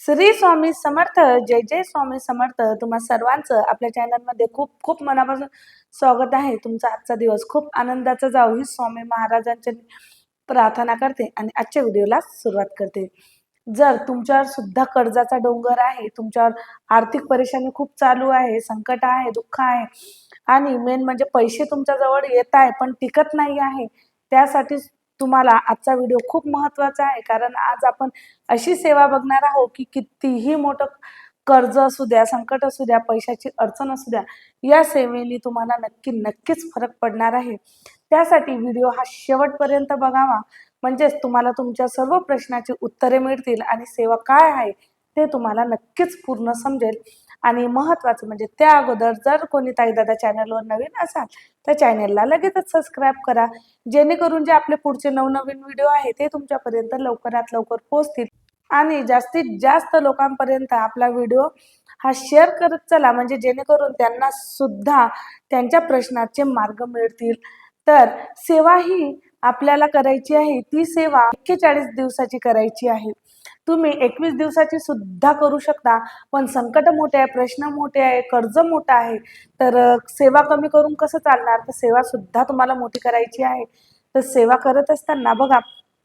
श्री स्वामी समर्थ जय जय स्वामी समर्थ. तुम्हा सर्वांचं आपल्या चॅनलमध्ये खूप खूप मनापासून स्वागत आहे. तुमचा आजचा दिवस खूप आनंदाचा जाऊ ही स्वामी महाराजांच्या प्रार्थना करते आणि आजच्या व्हिडिओला सुरुवात करते. जर तुमच्यावर सुद्धा कर्जाचा डोंगर आहे तुमच्यावर आर्थिक परेशानी खूप चालू आहे संकट आहे दुःख आहे आणि मेन म्हणजे पैसे तुमच्याजवळ येत आहे पण टिकत नाही आहे त्यासाठी तुम्हाला आजचा व्हिडिओ खूप महत्त्वाचा आहे. कारण आज आपण अशी सेवा बघणार आहोत की कितीही मोठं कर्ज असू द्या संकट असू द्या पैशाची अडचण असू द्या या सेवेने तुम्हाला नक्की नक्कीच फरक पडणार आहे. त्यासाठी व्हिडिओ हा शेवटपर्यंत बघावा. म्हणजेच तुम्हाला तुमच्या सर्व प्रश्नाची उत्तरे मिळतील आणि सेवा काय आहे ते तुम्हाला नक्कीच पूर्ण समजेल. आणि महत्वाचं म्हणजे त्या अगोदर जर कोणी ताईदादा चॅनलवर नवीन असाल तर चॅनलला लगेचच सबस्क्राईब करा. जेणेकरून जे आपले पुढचे नवनवीन व्हिडिओ आहे ते तुमच्यापर्यंत लवकरात लवकर पोहोचतील. आणि जास्तीत जास्त लोकांपर्यंत आपला व्हिडिओ हा शेअर करत चला म्हणजे जेणेकरून त्यांना सुद्धा त्यांच्या प्रश्नाचे मार्ग मिळतील. तर सेवा ही आपल्याला करायची आहे ती सेवा एक्केचाळीस दिवसाची करायची आहे. तुम्ही एकवीस दिवसाची सुद्धा करू शकता. पण संकट मोठे आहे प्रश्न मोठे आहे कर्ज मोठं आहे तर सेवा कमी करून कसं चालणार? तर सेवा सुद्धा तुम्हाला मोठी करायची आहे. तर सेवा करत असताना बघा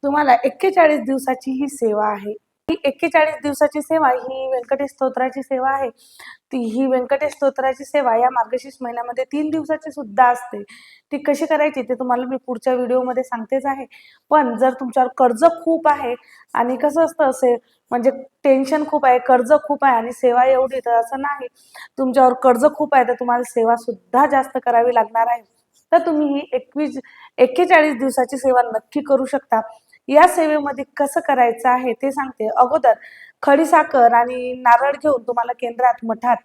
तुम्हाला एक्केचाळीस दिवसाची ही सेवा आहे. ही एक्केचाळीस दिवसाची सेवा ही व्यंकटेश स्तोत्राची सेवा आहे. ती ही व्यंकटेश स्तोत्राची सेवा या मार्गशीर्ष महिन्यामध्ये तीन दिवसाची सुद्धा असते. ती कशी करायची ते तुम्हाला मी पुढच्या व्हिडिओमध्ये सांगतेच आहे. पण जर तुमच्यावर कर्ज खूप आहे आणि कसं असतं असे म्हणजे टेन्शन खूप आहे कर्ज खूप आहे आणि सेवा एवढी तर असं नाही. तुमच्यावर कर्ज खूप आहे तर तुम्हाला सेवा सुद्धा जास्त करावी लागणार आहे. तर तुम्ही ही एकवीस एक्केचाळीस दिवसाची सेवा नक्की करू शकता. या सेवेमध्ये कसं करायचं आहे ते सांगते. अगोदर खडीसाखर आणि नारळ घेऊन तुम्हाला केंद्रात मठात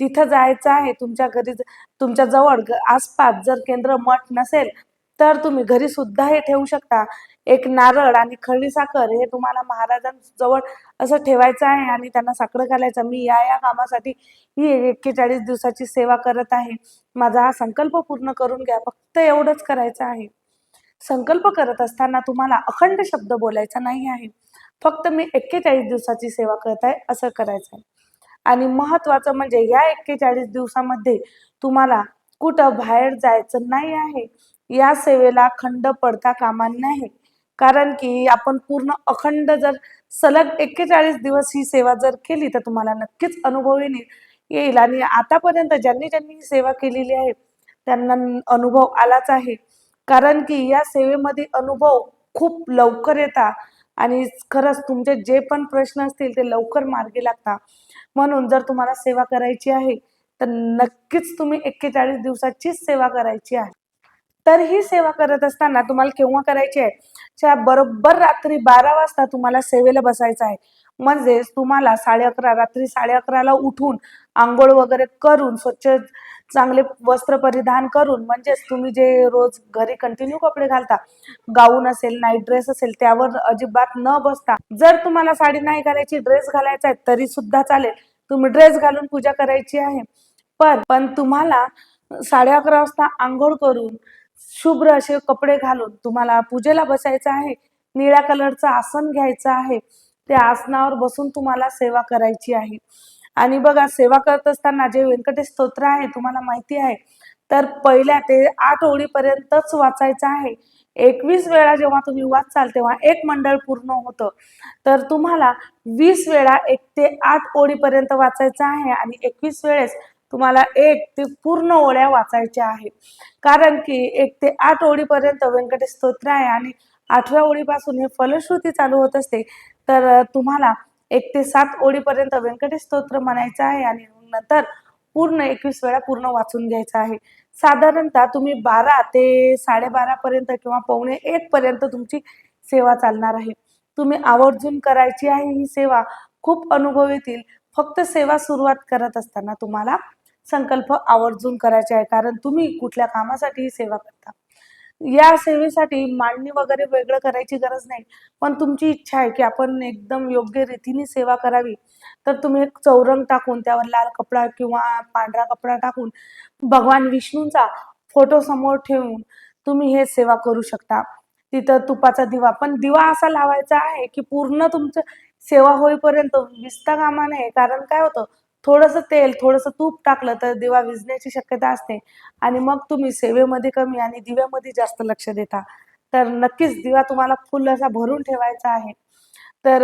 तिथं जायचं आहे. तुमच्या घरी तुमच्या जवळ आसपास जर केंद्र मठ नसेल तर तुम्ही घरी सुद्धा हे ठेवू शकता. एक नारळ आणि खडीसाखर हे तुम्हाला महाराजांजवळ असं ठेवायचं आहे आणि त्यांना साखर घालायचं. मी या या कामासाठी ही एक्केचाळीस दिवसाची सेवा करत आहे. माझा हा संकल्प पूर्ण करून घ्या. फक्त एवढंच करायचं आहे. संकल्प करत असताना तुम्हाला अखंड शब्द बोलायचा नाही आहे. फक्त मी एक्केचाळीस दिवसाची सेवा करत आहे असं करायचं आहे. आणि महत्वाचं म्हणजे या एक्केचाळीस दिवसामध्ये तुम्हाला कुठं बाहेर जायचं नाही आहे. या सेवेला खंड पडता कामा नाही. कारण की आपण पूर्ण अखंड जर सलग एक्केचाळीस दिवस ही सेवा जर केली तर तुम्हाला नक्कीच अनुभव येईल. येईल. आणि आतापर्यंत ज्यांनी ज्यांनी ही सेवा केलेली आहे त्यांना अनुभव आलाच आहे. कारण की या सेवेमध्ये अनुभव खूप लवकर येतात आणि खरंच तुमचे जे पण प्रश्न असतील ते लवकर मार्गी लागतात म्हणून जर तुम्हाला सेवा करायची आहे तर नक्कीच तुम्ही एक्केचाळीस दिवसाचीच सेवा करायची आहे. तर ही सेवा करत असताना तुम्हाला केव्हा करायची आहे? च्या बरोबर रात्री बारा वाजता तुम्हाला सेवेला बसायचं आहे. म्हणजेच तुम्हाला साडे अकरा रात्री साडे अकराला उठून आंघोळ वगैरे करून स्वच्छ चांगले वस्त्र परिधान करून म्हणजेच तुम्ही जे रोज घरी कंटिन्यू कपडे घालता गाऊन असेल नाईट ड्रेस असेल त्यावर अजिबात न बसता जर तुम्हाला साडी नाही घालायची ड्रेस घालायचा आहे तरी सुद्धा चालेल. तुम्ही ड्रेस घालून पूजा करायची आहे. पण पण तुम्हाला साडे अकरा वाजता आंघोळ करून शुभ्र असे कपडे घालून तुम्हाला पूजेला बसायचं आहे. निळ्या कलरचं आसन घ्यायचं आहे. त्या आसनावर बसून तुम्हाला सेवा करायची आहे. आणि बघा सेवा करत असताना जे व्यंकटेश स्तोत्र आहे तुम्हाला माहिती आहे तर पहिल्या ते आठ ओळीपर्यंतच वाचायचं आहे. एकवीस वेळा जेव्हा तुम्ही वाचाल तेव्हा एक मंडळ पूर्ण होतं. तर तुम्हाला वीस वेळा एक ते आठ ओळीपर्यंत वाचायचं आहे आणि एकवीस वेळेस तुम्हाला एक ते पूर्ण ओळ्या वाचायच्या आहे कारण की एक ते आठ ओळीपर्यंत व्यंकटेश स्तोत्र आहे आणि आठव्या ओळीपासून हे फलश्रुती चालू होत असते. तर तुम्हाला एक ते सात ओळीपर्यंत व्यंकटेश स्तोत्र म्हणायचं आहे आणि नंतर पूर्ण एकवीस वेळा पूर्ण वाचून घ्यायचं आहे. साधारणतः तुम्ही बारा ते साडेबारा पर्यंत किंवा पावणे एक पर्यंत तुमची सेवा चालणार आहे. तुम्ही आवर्जून करायची आहे ही सेवा खूप अनुभव येतील फक्त सेवा सुरुवात करत असताना तुम्हाला संकल्प आवर्जून करायचे आहे. कारण तुम्ही कुठल्या कामासाठी ही सेवा करता? या सेवेसाठी मांडणी वगैरे वेगळं करायची गरज नाही. पण तुमची इच्छा आहे की आपण एकदम योग्य रीतीने सेवा करावी. तर तुम्ही एक चौरंग टाकून त्यावर लाल कपडा किंवा पांढरा कपडा टाकून भगवान विष्णूंचा फोटो समोर ठेवून तुम्ही हे सेवा करू शकता. तिथं तुपाचा दिवा पण दिवा असा लावायचा आहे की पूर्ण तुमचं सेवा होईपर्यंत विजता कामा नये. कारण काय होतं? थोडंसं तेल थोडंसं तूप टाकलं तर दिवा विजण्याची शक्यता असते. आणि मग तुम्ही सेवेमध्ये कमी आणि दिव्यामध्ये जास्त लक्ष देता. तर नक्कीच दिवा तुम्हाला फुल असा भरून ठेवायचा आहे. तर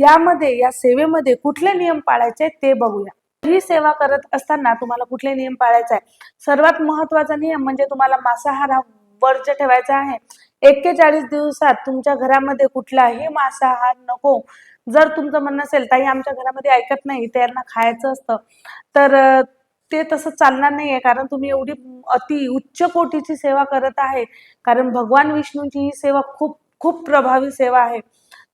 यामध्ये या सेवेमध्ये कुठले नियम पाळायचे ते बघूया. ही सेवा करत असताना तुम्हाला कुठले नियम पाळायचे आहे सर्वात महत्त्वाचा नियम म्हणजे तुम्हाला मांसाहार हा वर्ज्य ठेवायचा आहे. एक्केचाळीस दिवसात तुमच्या घरामध्ये कुठलाही मांसाहार नको जर तुमचं म्हणणं असेल ताई आमच्या घरामध्ये ऐकत नाही त्यांना खायचं असतं. तर ते तसं चालणार नाहीये कारण तुम्ही एवढी अति उच्च कोटीची सेवा करत आहे. कारण भगवान विष्णूंची ही सेवा खूप खूप प्रभावी सेवा आहे.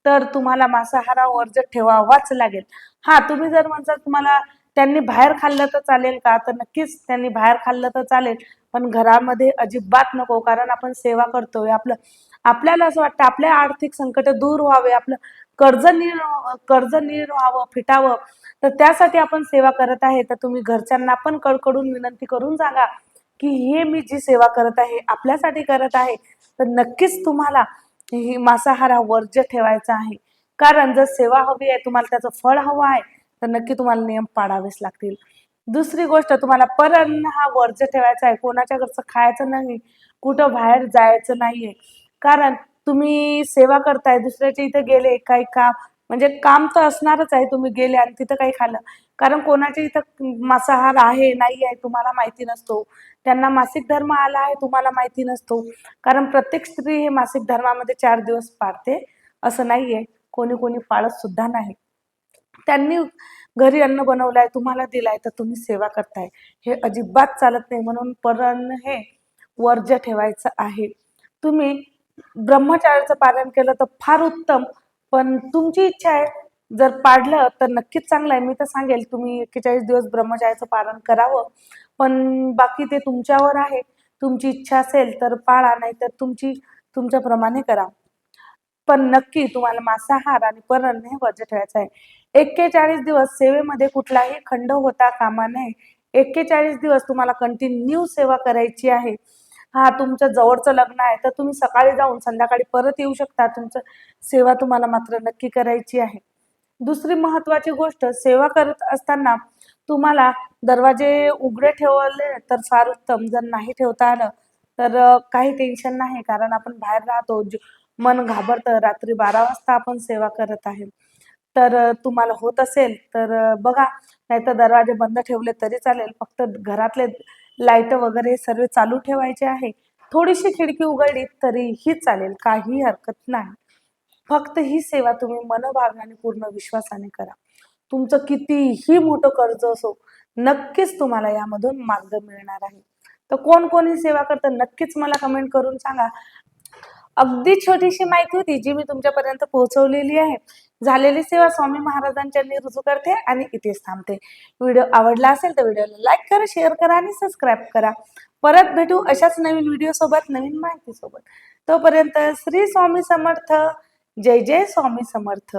तर तुम्हाला मांसाहारावर वर्ज ठेवावाच लागेल. हा तुम्ही जर म्हणता तुम्हाला त्यांनी बाहेर खाल्लं तर चालेल का? तर नक्कीच त्यांनी बाहेर खाल्लं तर चालेल. पण घरामध्ये अजिबात नको कारण आपण सेवा करतोय. आपलं आपल्याला असं वाटतं आपल्या आर्थिक संकट दूर व्हावे. आपलं कर्ज निर कर्ज नीर व्हावं फिटावं तर त्यासाठी आपण सेवा करत आहे. तर तुम्ही घरच्यांना पण कडकडून विनंती करून सांगा की हे मी जी सेवा करत आहे आपल्यासाठी करत आहे तर नक्कीच तुम्हाला ही मांसाहार हा वर्ज्य ठेवायचा आहे. कारण जर सेवा हवी आहे तुम्हाला त्याचं फळ हवं आहे तर नक्की तुम्हाला नियम पाळावेच लागतील. दुसरी गोष्ट तुम्हाला परान्न हा वर्ज्य ठेवायचा आहे. कोणाच्या घरचं खायचं नाही कुठं बाहेर जायचं नाहीये. कारण तुम्ही सेवा करताय दुसऱ्याच्या इथे गेले काही काम म्हणजे काम तर असणारच आहे तुम्ही गेले आणि तिथं काही खाल्लं. कारण कोणाच्या इथं मांसाहार आहे नाही आहे तुम्हाला माहिती नसतो. त्यांना मासिक धर्म आला आहे तुम्हाला माहिती नसतो. कारण प्रत्येक स्त्री हे मासिक धर्मामध्ये चार दिवस पाळते असं नाहीये. कोणी कोणी पाळत सुद्धा नाही. त्यांनी घरी अन्न बनवलंय तुम्हाला दिलाय तर तुम्ही सेवा करताय. हे अजिबात चालत नाही म्हणून परान्न हे वर्ज्य ठेवायचं आहे. तुम्ही ब्रह्मचार्याचं पालन केलं तर फार उत्तम. पण तुमची इच्छा आहे. जर पाडलं तर नक्कीच चांगलं आहे. मी तर सांगेल तुम्ही एक्केचाळीस दिवस ब्रह्मचार्याचं पालन करावं. पण बाकी ते तुमच्यावर आहे. तुमची इच्छा असेल तर पाळा नाही तर तुमची तुमच्याप्रमाणे करा. पण नक्की तुम्हाला मांसाहार आणि परण हे वर्ज्य ठेवायचं आहे. एक्केचाळीस दिवस सेवेमध्ये कुठलाही खंड होता कामा नये. एक्केचाळीस दिवस तुम्हाला कंटिन्यू सेवा करायची आहे. हा तुमचं जवळचं लग्न आहे तर तुम्ही सकाळी जाऊन संध्याकाळी परत येऊ शकता. तुमचं सेवा तुम्हाला मात्र नक्की करायची आहे. दुसरी महत्वाची गोष्ट सेवा करत असताना तुम्हाला दरवाजे उघडे ठेवले तर फार उत्तम. जर नाही ठेवता आलं तर काही टेन्शन नाही कारण आपण बाहेर राहतो. मन घाबरतं. रात्री बारा वाजता आपण सेवा करत आहे. तर तुम्हाला होत असेल तर बघा. नाहीतर दरवाजे बंद ठेवले तरी चालेल. फक्त घरातले लाइट वगैरे सर्व चालू ठेवायचे आहे. थोडीशी खिडकी उघडली तरीही चालेल काही हरकत नाही. फक्त ही सेवा तुम्ही मनभागाने पूर्ण विश्वासाने करा. तुमचं कितीही मोठं कर्ज असो नक्कीच तुम्हाला यामधून मार्ग मिळणार आहे. तर कोण कोण ही सेवा करतं नक्कीच मला कमेंट करून सांगा. अगदी छोटीशी माहिती होती जी मी तुमच्यापर्यंत पोहोचवलेली आहे. झालेली सेवा स्वामी महाराजांच्या रुजू करते आणि इथेच थांबते. व्हिडिओ आवडला असेल तर व्हिडिओला लाईक करा शेअर करा आणि सबस्क्राईब करा. परत भेटू अशाच नवीन व्हिडिओ सोबत नवीन माहिती सोबत. तोपर्यंत श्री स्वामी समर्थ जय जय स्वामी समर्थ.